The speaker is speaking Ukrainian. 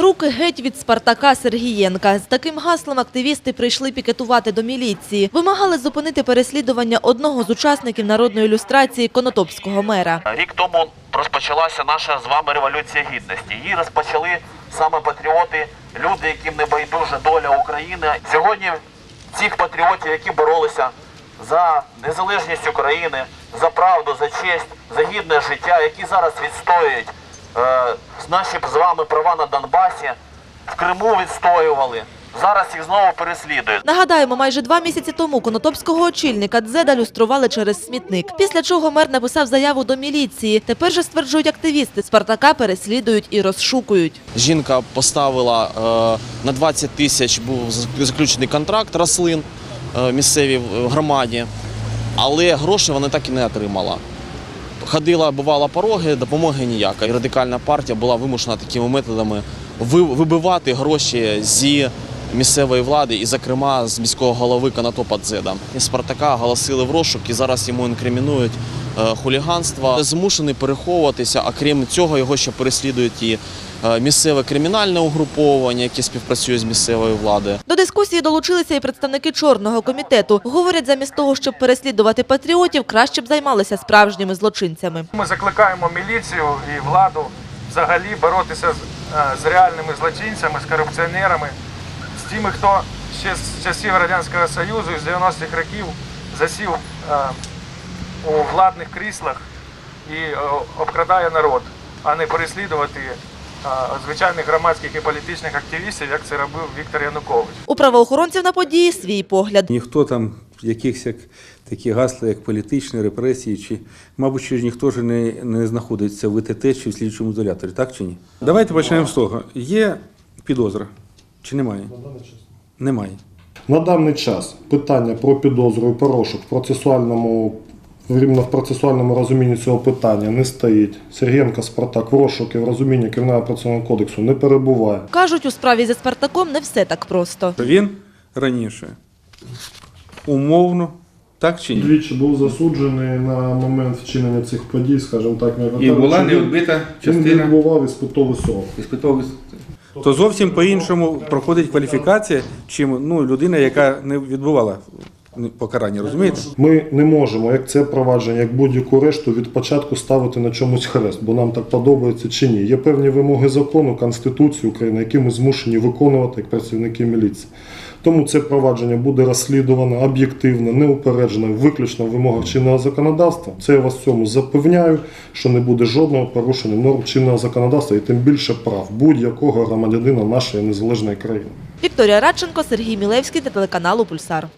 Руки геть від Спартака Сергієнка. З таким гаслом активісти прийшли пікетувати до міліції. Вимагали зупинити переслідування одного з учасників народної ілюстрації конотопського мера. Рік тому розпочалася наша з вами революція гідності. Її розпочали саме патріоти, люди, яким не байдужа доля України. Сьогодні цих патріотів, які боролися за незалежність України, за правду, за честь, за гідне життя, які зараз відстоюють наші з вами права на Донбасі, в Криму відстоювали. Зараз їх знову переслідують. Нагадаємо, майже два місяці тому конотопського очільника Дзеда люстрували через смітник. Після чого мер написав заяву до міліції. Тепер же стверджують активісти, Спартака переслідують і розшукують. Жінка поставила е, на 20 тисяч був заключений контракт рослин е, місцевій е, громаді, але гроші вона так і не отримала. Ходила, бувала пороги, допомоги ніякої. Радикальна партія була вимушена такими методами ви- вибивати гроші зі місцевої влади і, зокрема, з міського голови Канатопа Дзеда. І Спартака оголосили в розшук і зараз йому інкримінують е, хуліганство. Змушений переховуватися, а крім цього, його ще переслідують і е, місцеве кримінальне угруповання, яке співпрацює з місцевою владою. Дискусії долучилися і представники Чорного комітету. Говорять, замість того, щоб переслідувати патріотів, краще б займалися справжніми злочинцями. Ми закликаємо міліцію і владу взагалі боротися з, е, реальними злочинцями, з корупціонерами, з тими, хто ще з часів Радянського Союзу з 90-х років засів е, у владних кріслах і е, обкрадає народ, а не переслідувати звичайних громадських і політичних активістів, як це робив Віктор Янукович. У правоохоронців на події свій погляд. Ніхто там якихось як такі гасла, як політичні репресії, чи, мабуть, що ж ніхто ж не, не знаходиться в ВТТ чи в слідчому ізоляторі, так чи ні? Давайте почнемо з того. Є підозра чи немає? Немає. На даний час питання про підозру і порошок в процесуальному рівно в процесуальному розумінні цього питання не стоїть. Сергієнко Спартак в розшуки в розумінні Кримінального процесуального кодексу не перебуває. Кажуть, у справі зі Спартаком не все так просто. Він раніше умовно, так чи ні? Двічі був засуджений на момент вчинення цих подій, скажімо так, м'яко І була не він- відбита Він частина відбував іспитовий срок. іспитових. То зовсім по-іншому проходить кваліфікація, чим ну, людина, яка не відбувала покарання, розумієте? Ми не можемо, як це провадження, як будь-яку решту, від початку ставити на чомусь хрест, бо нам так подобається чи ні. Є певні вимоги закону, Конституції України, які ми змушені виконувати як працівники міліції. Тому це провадження буде розслідувано об'єктивно, неупереджено, виключно в вимогах чинного законодавства. Це я вас в цьому запевняю, що не буде жодного порушення норм чинного законодавства і тим більше прав будь-якого громадянина нашої незалежної країни. Вікторія Радченко, Сергій Мілевський та телеканалу Пульсар.